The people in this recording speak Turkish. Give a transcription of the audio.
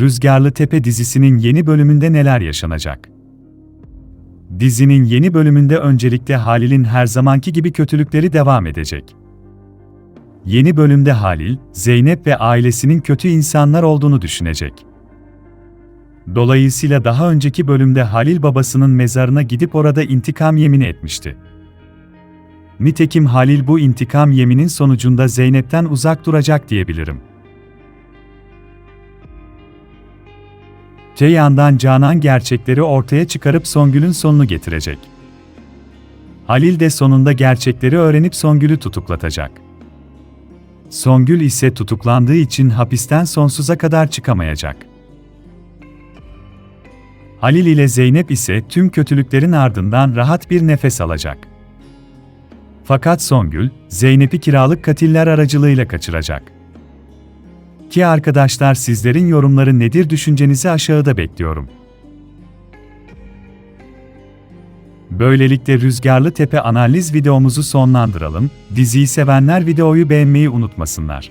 Rüzgarlı Tepe dizisinin yeni bölümünde neler yaşanacak? Dizinin yeni bölümünde öncelikle Halil'in her zamanki gibi kötülükleri devam edecek. Yeni bölümde Halil, Zeynep ve ailesinin kötü insanlar olduğunu düşünecek. Dolayısıyla daha önceki bölümde Halil babasının mezarına gidip orada intikam yemini etmişti. Nitekim Halil bu intikam yeminin sonucunda Zeynep'ten uzak duracak diyebilirim. Te yandan Canan gerçekleri ortaya çıkarıp Songül'ün sonunu getirecek. Halil de sonunda gerçekleri öğrenip Songül'ü tutuklatacak. Songül ise tutuklandığı için hapisten sonsuza kadar çıkamayacak. Halil ile Zeynep ise tüm kötülüklerin ardından rahat bir nefes alacak. Fakat Songül, Zeynep'i kiralık katiller aracılığıyla kaçıracak. Ki arkadaşlar sizlerin yorumları nedir düşüncenizi aşağıda bekliyorum. Böylelikle Rüzgarlı Tepe analiz videomuzu sonlandıralım. Diziyi sevenler videoyu beğenmeyi unutmasınlar.